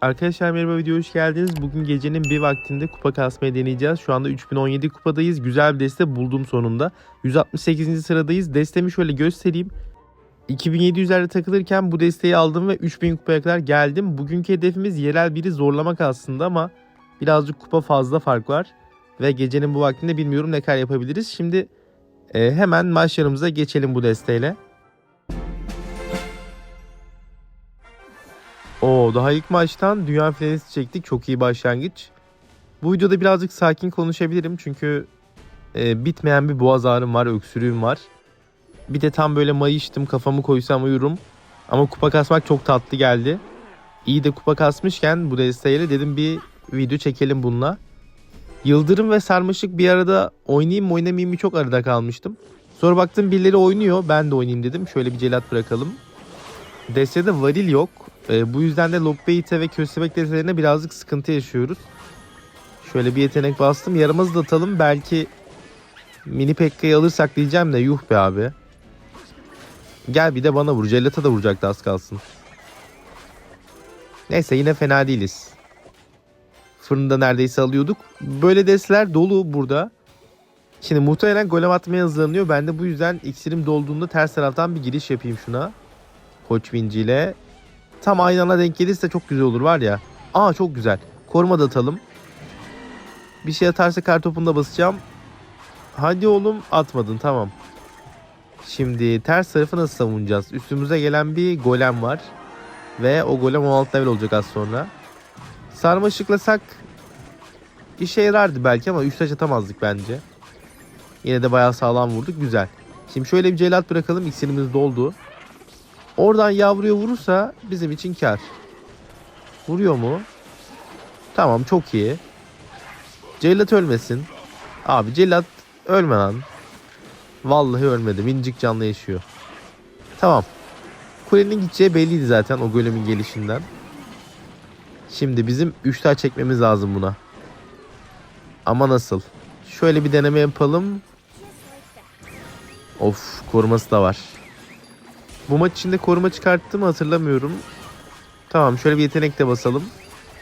Arkadaşlar merhaba videoya hoş geldiniz. Bugün gecenin bir vaktinde kupa kasmayı deneyeceğiz. Şu anda 3017 kupadayız. Güzel bir deste buldum sonunda. 168. sıradayız. Destemi şöyle göstereyim. 2700'lerde takılırken bu desteği aldım ve 3000 kupaya kadar geldim. Bugünkü hedefimiz yerel biri zorlamak aslında ama birazcık kupa fazla fark var. Ve gecenin bu vaktinde bilmiyorum ne kadar yapabiliriz. Şimdi e, hemen maçlarımıza geçelim bu desteğiyle. Oo daha ilk maçtan dünya finalisti çektik. Çok iyi başlangıç. Bu videoda birazcık sakin konuşabilirim çünkü e, bitmeyen bir boğaz ağrım var, öksürüğüm var. Bir de tam böyle mayıştım kafamı koysam uyurum. Ama kupa kasmak çok tatlı geldi. İyi de kupa kasmışken bu desteğiyle dedim bir video çekelim bununla. Yıldırım ve sarmaşık bir arada oynayayım mı oynamayayım mı çok arada kalmıştım. Sonra baktım birileri oynuyor ben de oynayayım dedim. Şöyle bir celat bırakalım. Destede varil yok. E, bu yüzden de Lockbait'e ve köstebek destelerine birazcık sıkıntı yaşıyoruz. Şöyle bir yetenek bastım. Yaramazı da atalım. Belki mini Pekka'yı alırsak diyeceğim de yuh be abi. Gel bir de bana vur. Jelata da vuracaktı az kalsın. Neyse yine fena değiliz. Fırında neredeyse alıyorduk. Böyle desteler dolu burada. Şimdi muhtemelen golem atmaya hazırlanıyor. Ben de bu yüzden iksirim dolduğunda ters taraftan bir giriş yapayım şuna. Koç ile. Tam aynı ana denk gelirse çok güzel olur var ya. Aa çok güzel. Koruma da atalım. Bir şey atarsa kartopunda basacağım. Hadi oğlum atmadın tamam. Şimdi ters tarafı nasıl savunacağız? Üstümüze gelen bir golem var. Ve o golem 16 level olacak az sonra. Sarmaşıklasak işe yarardı belki ama 3 taş atamazdık bence. Yine de bayağı sağlam vurduk. Güzel. Şimdi şöyle bir celat bırakalım. İksirimiz doldu. Oradan yavruya vurursa bizim için kar. Vuruyor mu? Tamam çok iyi. Cellat ölmesin. Abi cellat ölme lan. Vallahi ölmedi. Minicik canlı yaşıyor. Tamam. Kulenin gideceği belliydi zaten o golemin gelişinden. Şimdi bizim 3 tane çekmemiz lazım buna. Ama nasıl? Şöyle bir deneme yapalım. Of koruması da var. Bu maç içinde koruma çıkarttım mı hatırlamıyorum. Tamam şöyle bir yetenek de basalım.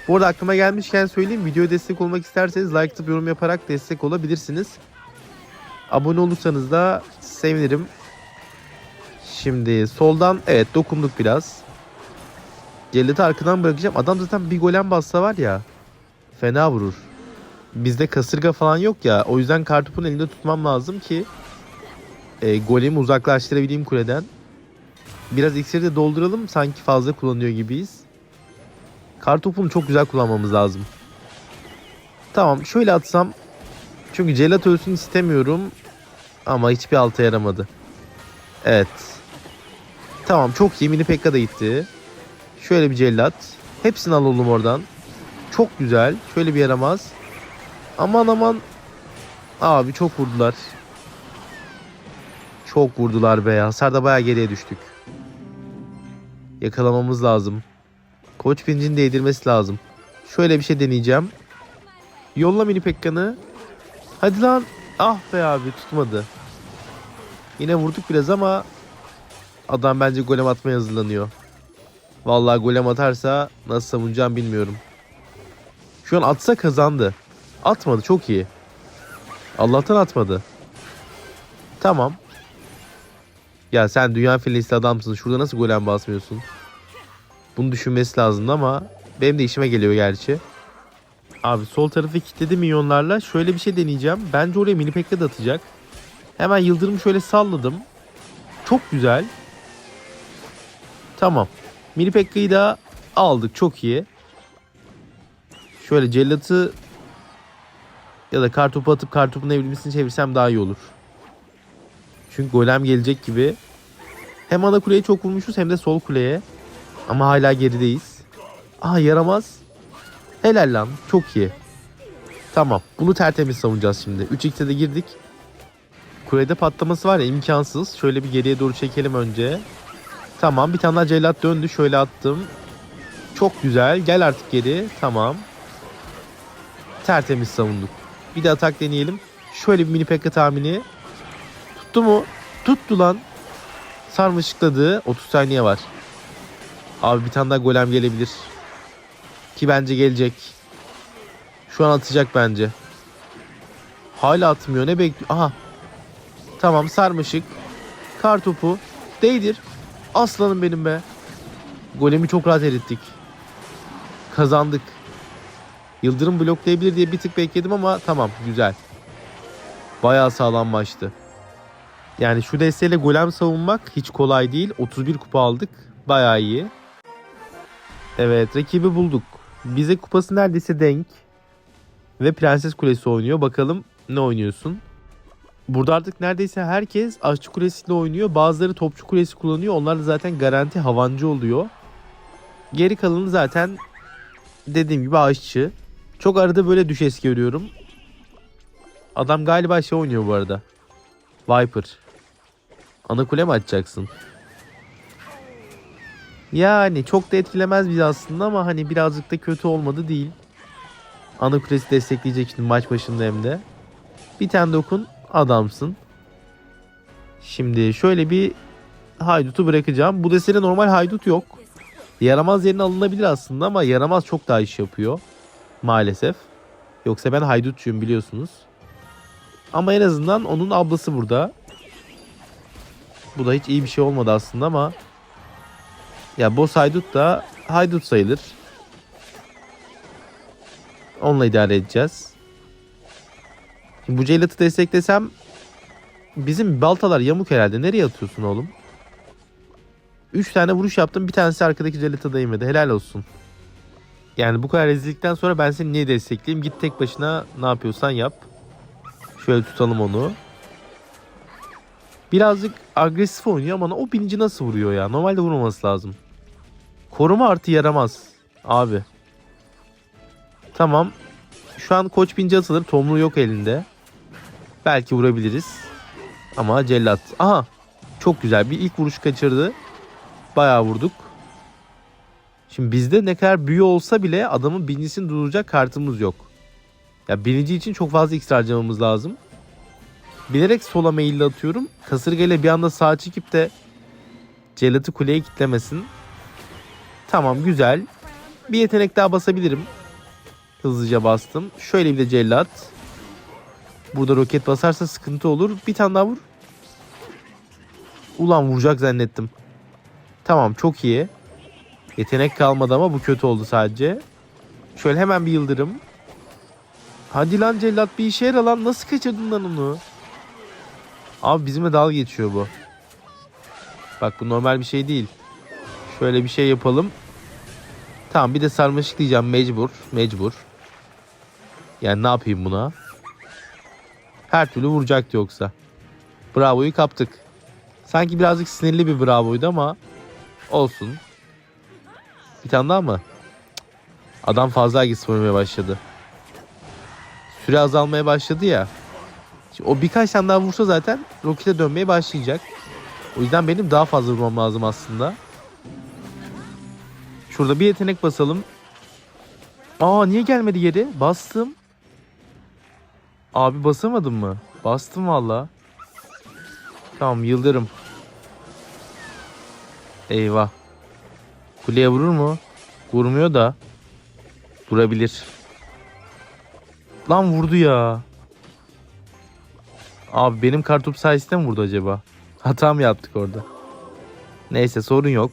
Bu arada aklıma gelmişken söyleyeyim. Videoya destek olmak isterseniz like atıp yorum yaparak destek olabilirsiniz. Abone olursanız da sevinirim. Şimdi soldan evet dokunduk biraz. Celleti arkadan bırakacağım. Adam zaten bir golem bassa var ya. Fena vurur. Bizde kasırga falan yok ya. O yüzden kartopun elinde tutmam lazım ki e, golemi uzaklaştırabileyim kuleden. Biraz iksiri de dolduralım. Sanki fazla kullanıyor gibiyiz. Kartopunu çok güzel kullanmamız lazım. Tamam şöyle atsam. Çünkü celat ölsün istemiyorum. Ama hiçbir alta yaramadı. Evet. Tamam çok iyi. Mini Pekka da gitti. Şöyle bir cellat. Hepsini alalım oradan. Çok güzel. Şöyle bir yaramaz. Aman aman. Abi çok vurdular. Çok vurdular be. Hasarda bayağı geriye düştük. Yakalamamız lazım. Koç pincini değdirmesi lazım. Şöyle bir şey deneyeceğim. Yolla mini Pekka'nı. Hadi lan. Ah be abi tutmadı. Yine vurduk biraz ama adam bence golem atmaya hazırlanıyor. Vallahi golem atarsa nasıl savunacağım bilmiyorum. Şu an atsa kazandı. Atmadı çok iyi. Allah'tan atmadı. Tamam. Ya sen dünya filesi adamsın. Şurada nasıl golem basmıyorsun? Bunu düşünmesi lazımdı ama benim de işime geliyor gerçi. Abi sol tarafı kilitledi milyonlarla. Şöyle bir şey deneyeceğim. Bence oraya mini pekka da atacak. Hemen yıldırım şöyle salladım. Çok güzel. Tamam. Mini pekkayı da aldık. Çok iyi. Şöyle cellatı ya da kartopu atıp kartopun evrilmesini çevirsem daha iyi olur. Çünkü golem gelecek gibi. Hem ana kuleye çok vurmuşuz hem de sol kuleye. Ama hala gerideyiz. Aa yaramaz. Helal lan. Çok iyi. Tamam. Bunu tertemiz savunacağız şimdi. 3x'e de girdik. Kulede patlaması var ya imkansız. Şöyle bir geriye doğru çekelim önce. Tamam bir tane daha cellat döndü. Şöyle attım. Çok güzel. Gel artık geri. Tamam. Tertemiz savunduk. Bir de atak deneyelim. Şöyle bir mini pekka tahmini. Tuttu mu? Tuttu lan. Sarmaşıkladı. 30 saniye var. Abi bir tane daha golem gelebilir. Ki bence gelecek. Şu an atacak bence. Hala atmıyor. Ne bekliyor? Aha. Tamam sarmışık. Kar topu. Değdir. Aslanım benim be. Golemi çok rahat erittik. Kazandık. Yıldırım bloklayabilir diye bir tık bekledim ama tamam güzel. Bayağı sağlam maçtı. Yani şu desteğiyle golem savunmak hiç kolay değil. 31 kupa aldık. Bayağı iyi. Evet rakibi bulduk. Bize kupası neredeyse denk. Ve Prenses Kulesi oynuyor. Bakalım ne oynuyorsun? Burada artık neredeyse herkes Aşçı Kulesi'yle oynuyor. Bazıları Topçu Kulesi kullanıyor. Onlar da zaten garanti havancı oluyor. Geri kalanı zaten dediğim gibi aşçı. Çok arada böyle düşes görüyorum. Adam galiba şey oynuyor bu arada. Viper. Ana kule mi açacaksın? Yani çok da etkilemez bizi aslında ama hani birazcık da kötü olmadı değil. Ana kulesi destekleyecek şimdi maç başında hem de. Bir tane dokun adamsın. Şimdi şöyle bir haydutu bırakacağım. Bu destede normal haydut yok. Yaramaz yerine alınabilir aslında ama yaramaz çok daha iş yapıyor. Maalesef. Yoksa ben haydutçuyum biliyorsunuz. Ama en azından onun ablası burada. Bu da hiç iyi bir şey olmadı aslında ama ya boss haydut da haydut sayılır. Onunla idare edeceğiz. Şimdi bu cellatı desteklesem bizim baltalar yamuk herhalde. Nereye atıyorsun oğlum? 3 tane vuruş yaptım. Bir tanesi arkadaki cellata değmedi. Helal olsun. Yani bu kadar rezillikten sonra ben seni niye destekleyeyim? Git tek başına ne yapıyorsan yap. Şöyle tutalım onu. Birazcık agresif oynuyor ama o bininci nasıl vuruyor ya? Normalde vurmaması lazım. Koruma artı yaramaz. Abi. Tamam. Şu an koç binci atılır. Tomruğu yok elinde. Belki vurabiliriz. Ama cellat. Aha. Çok güzel. Bir ilk vuruş kaçırdı. Bayağı vurduk. Şimdi bizde ne kadar büyü olsa bile adamın birincisini durduracak kartımız yok. Ya birinci için çok fazla X harcamamız lazım. Bilerek sola meyilli atıyorum. Kasırgayla bir anda sağa çekip de Celat'ı kuleye kitlemesin. Tamam güzel. Bir yetenek daha basabilirim. Hızlıca bastım. Şöyle bir de cellat. Burada roket basarsa sıkıntı olur. Bir tane daha vur. Ulan vuracak zannettim. Tamam çok iyi. Yetenek kalmadı ama bu kötü oldu sadece. Şöyle hemen bir yıldırım. Hadi lan cellat bir işe yara lan. Nasıl kaçırdın lan onu? Abi bizimle dalga geçiyor bu. Bak bu normal bir şey değil. Şöyle bir şey yapalım. Tamam bir de sarmaşık diyeceğim mecbur. Mecbur. Yani ne yapayım buna? Her türlü vuracaktı yoksa. Bravo'yu kaptık. Sanki birazcık sinirli bir bravoydu ama olsun. Bir tane daha mı? Adam fazla agresif oynamaya başladı. Süre azalmaya başladı ya. Şimdi o birkaç tane daha vursa zaten rokete dönmeye başlayacak. O yüzden benim daha fazla vurmam lazım aslında. Şurada bir yetenek basalım. Aa niye gelmedi geri? Bastım. Abi basamadım mı? Bastım valla. Tamam yıldırım. Eyvah. Kuleye vurur mu? Vurmuyor da. Durabilir. Lan vurdu ya. Abi benim kartop sayesinde mi vurdu acaba? Hata mı yaptık orada? Neyse sorun yok.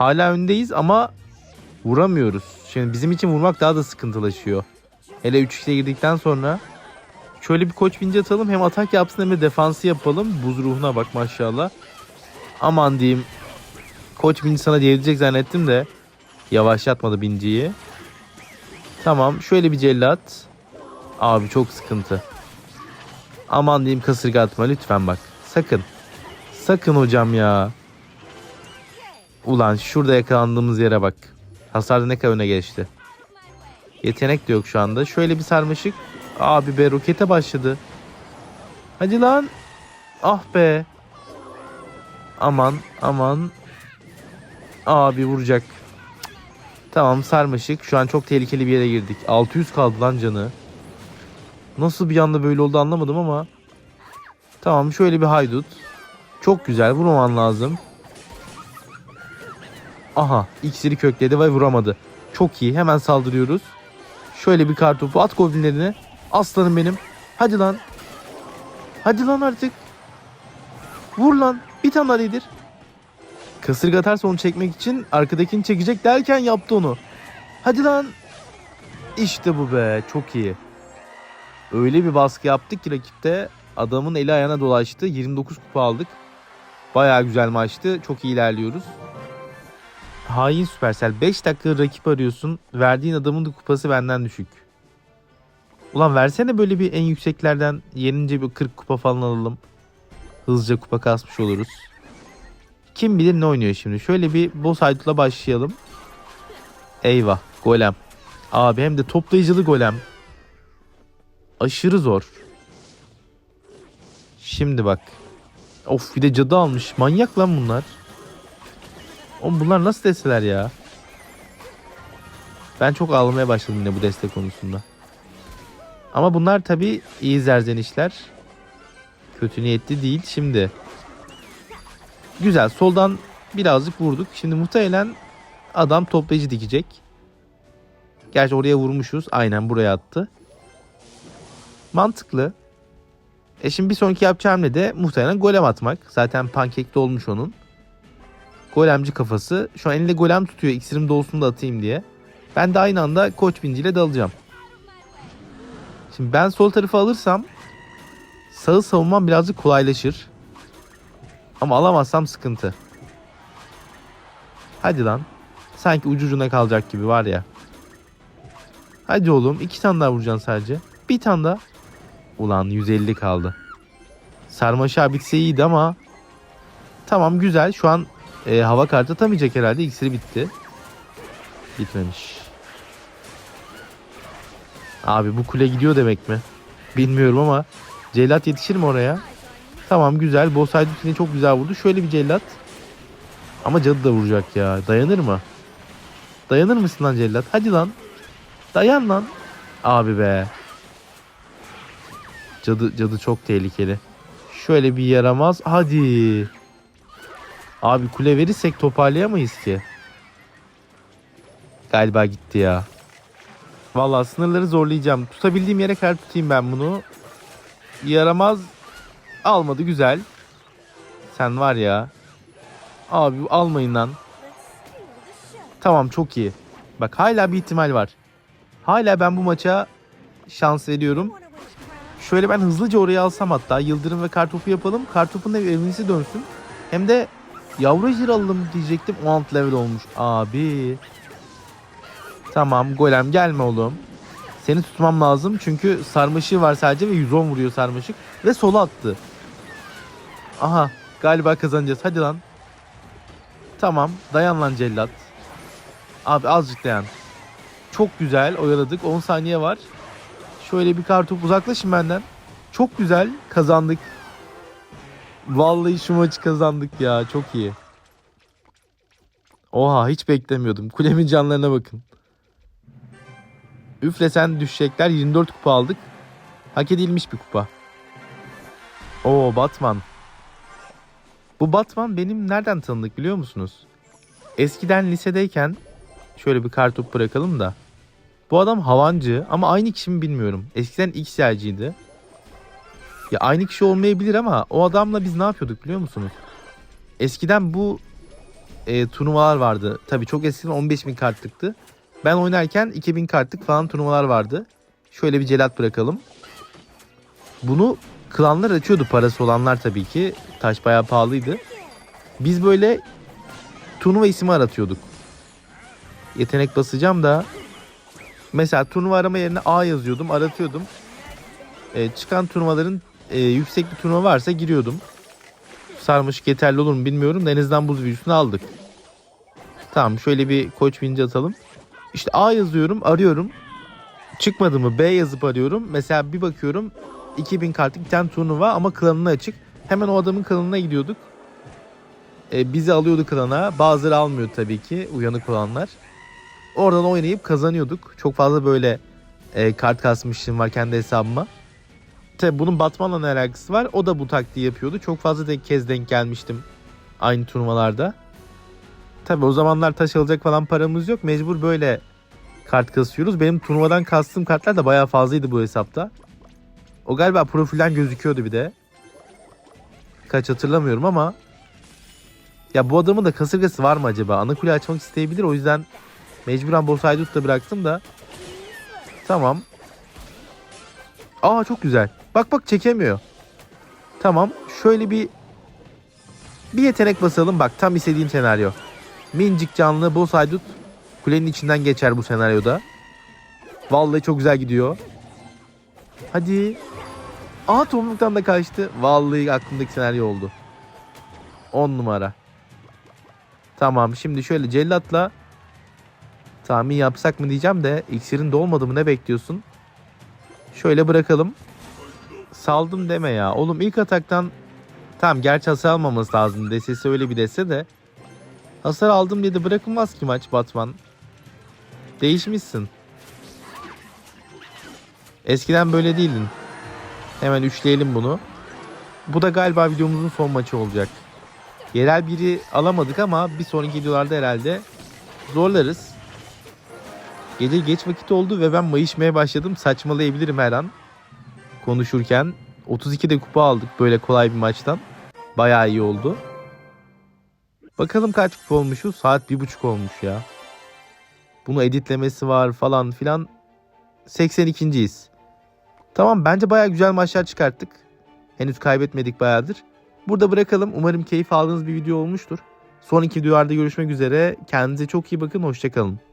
Hala öndeyiz ama vuramıyoruz. Şimdi bizim için vurmak daha da sıkıntılaşıyor. Hele 3-2'ye girdikten sonra şöyle bir koç binci atalım. Hem atak yapsın hem de defansı yapalım. Buz ruhuna bak maşallah. Aman diyeyim. Koç binci sana diyebilecek zannettim de yavaşlatmadı binciyi. Tamam şöyle bir cellat. Abi çok sıkıntı. Aman diyeyim kasırga atma lütfen bak. Sakın. Sakın hocam ya. Ulan şurada yakalandığımız yere bak. Hasarda ne kadar öne geçti. Yetenek de yok şu anda. Şöyle bir sarmaşık. Abi be rokete başladı. Hadi lan. Ah be. Aman aman. Abi vuracak. Tamam sarmaşık. Şu an çok tehlikeli bir yere girdik. 600 kaldı lan canı. Nasıl bir anda böyle oldu anlamadım ama. Tamam şöyle bir haydut. Çok güzel vurmaman lazım. Aha iksiri kökledi ve vuramadı. Çok iyi. Hemen saldırıyoruz. Şöyle bir kartopu at goblinlerine. Aslanım benim. Hadi lan. Hadi lan artık. Vur lan. Bir tane daha. Kasırga atarsa onu çekmek için arkadakini çekecek derken yaptı onu. Hadi lan. İşte bu be. Çok iyi. Öyle bir baskı yaptık ki rakipte adamın eli ayağına dolaştı. 29 kupa aldık. Bayağı güzel maçtı. Çok iyi ilerliyoruz. Hain Supercell 5 dakika rakip arıyorsun. Verdiğin adamın da kupası benden düşük. Ulan versene böyle bir en yükseklerden yenince bir 40 kupa falan alalım. Hızlıca kupa kasmış oluruz. Kim bilir ne oynuyor şimdi. Şöyle bir boss haydutla başlayalım. Eyvah golem. Abi hem de toplayıcılı golem. Aşırı zor. Şimdi bak. Of bir de cadı almış. Manyak lan bunlar. Oğlum bunlar nasıl desteler ya? Ben çok ağlamaya başladım yine bu destek konusunda. Ama bunlar tabi iyi zerzenişler. Kötü niyetli değil. Şimdi güzel soldan birazcık vurduk. Şimdi muhtemelen adam toplayıcı dikecek. Gerçi oraya vurmuşuz. Aynen buraya attı. Mantıklı. E şimdi bir sonraki yapacağı hamle de muhtemelen golem atmak. Zaten pankekte olmuş onun. Golemci kafası. Şu an elinde golem tutuyor. İksirim dolsun da atayım diye. Ben de aynı anda koç binciyle dalacağım. Şimdi ben sol tarafı alırsam sağı savunmam birazcık kolaylaşır. Ama alamazsam sıkıntı. Hadi lan. Sanki ucu ucuna kalacak gibi var ya. Hadi oğlum iki tane daha vuracaksın sadece. Bir tane daha. Ulan 150 kaldı. Sarmaşa bitse iyiydi ama. Tamam güzel. Şu an e, hava kartı atamayacak herhalde. İksiri bitti. Bitmemiş. Abi bu kule gidiyor demek mi? Bilmiyorum ama. Cellat yetişir mi oraya? Tamam güzel. Yine çok güzel vurdu. Şöyle bir cellat. Ama cadı da vuracak ya. Dayanır mı? Dayanır mısın lan cellat? Hadi lan. Dayan lan. Abi be. Cadı, cadı çok tehlikeli. Şöyle bir yaramaz. Hadi. Abi kule verirsek toparlayamayız ki. Galiba gitti ya. Vallahi sınırları zorlayacağım. Tutabildiğim yere kadar tutayım ben bunu. Yaramaz. Almadı güzel. Sen var ya. Abi almayın lan. Tamam çok iyi. Bak hala bir ihtimal var. Hala ben bu maça şans veriyorum. Şöyle ben hızlıca oraya alsam hatta yıldırım ve kartopu yapalım. Kartopun da evimizi dönsün. Hem de yavru ejder alalım diyecektim. 16 level olmuş. Abi. Tamam golem gelme oğlum. Seni tutmam lazım çünkü sarmaşığı var sadece ve 110 vuruyor sarmaşık. Ve sola attı. Aha galiba kazanacağız. Hadi lan. Tamam dayan lan cellat. Abi azıcık dayan. Çok güzel oyaladık. 10 saniye var. Şöyle bir kartop uzaklaşın benden. Çok güzel kazandık. Vallahi şu maçı kazandık ya. Çok iyi. Oha hiç beklemiyordum. Kulemin canlarına bakın. Üflesen düşecekler. 24 kupa aldık. Hak edilmiş bir kupa. Oo Batman. Bu Batman benim nereden tanıdık biliyor musunuz? Eskiden lisedeyken şöyle bir kartop bırakalım da. Bu adam havancı ama aynı kişi mi bilmiyorum. Eskiden XL'ciydi. Ya aynı kişi olmayabilir ama o adamla biz ne yapıyorduk biliyor musunuz? Eskiden bu e, turnuvalar vardı. Tabii çok eskiden 15 bin kartlıktı. Ben oynarken 2000 kartlık falan turnuvalar vardı. Şöyle bir celat bırakalım. Bunu klanlar açıyordu parası olanlar tabii ki. Taş bayağı pahalıydı. Biz böyle turnuva ismi aratıyorduk. Yetenek basacağım da mesela turnuva arama yerine A yazıyordum, aratıyordum. E, çıkan turnuvaların e, yüksek bir turnuva varsa giriyordum. Sarmışık yeterli olur mu bilmiyorum da en azından buz büyüsünü aldık. Tamam şöyle bir koç vinci atalım. İşte A yazıyorum, arıyorum. Çıkmadı mı B yazıp arıyorum. Mesela bir bakıyorum 2000 kartlık bir tane turnuva ama klanına açık. Hemen o adamın klanına gidiyorduk. E, bizi alıyordu klana. Bazıları almıyordu tabii ki uyanık olanlar. Oradan oynayıp kazanıyorduk. Çok fazla böyle e, kart kasmışlığım var kendi hesabıma. Tabi bunun Batman'la ne alakası var? O da bu taktiği yapıyordu. Çok fazla de kez denk gelmiştim aynı turnuvalarda. Tabi o zamanlar taş alacak falan paramız yok. Mecbur böyle kart kasıyoruz. Benim turnuvadan kastığım kartlar da bayağı fazlaydı bu hesapta. O galiba profilden gözüküyordu bir de. Kaç hatırlamıyorum ama. Ya bu adamın da kasırgası var mı acaba? Ana kule açmak isteyebilir o yüzden mecburen boss haydut bıraktım da. Tamam. Aa çok güzel. Bak bak çekemiyor. Tamam. Şöyle bir bir yetenek basalım. Bak tam istediğim senaryo. Mincik canlı boss haydut kulenin içinden geçer bu senaryoda. Vallahi çok güzel gidiyor. Hadi. Aa tomruktan da kaçtı. Vallahi aklımdaki senaryo oldu. 10 numara. Tamam şimdi şöyle cellatla tahmin yapsak mı diyeceğim de iksirin dolmadı mı ne bekliyorsun? Şöyle bırakalım. Saldım deme ya. Oğlum ilk ataktan tamam gerçi hasar almaması lazım. Desesi öyle bir dese de. Hasar aldım diye de bırakılmaz ki maç Batman. Değişmişsin. Eskiden böyle değildin. Hemen üçleyelim bunu. Bu da galiba videomuzun son maçı olacak. Yerel biri alamadık ama bir sonraki videolarda herhalde zorlarız. Gece geç vakit oldu ve ben mayışmaya başladım. Saçmalayabilirim her an. Konuşurken. 32 de kupa aldık böyle kolay bir maçtan. Bayağı iyi oldu. Bakalım kaç kupa olmuşuz. Saat bir buçuk olmuş ya. Bunu editlemesi var falan filan. 82.yiz. Tamam bence bayağı güzel maçlar çıkarttık. Henüz kaybetmedik bayağıdır. Burada bırakalım. Umarım keyif aldığınız bir video olmuştur. Sonraki videolarda görüşmek üzere. Kendinize çok iyi bakın. Hoşçakalın.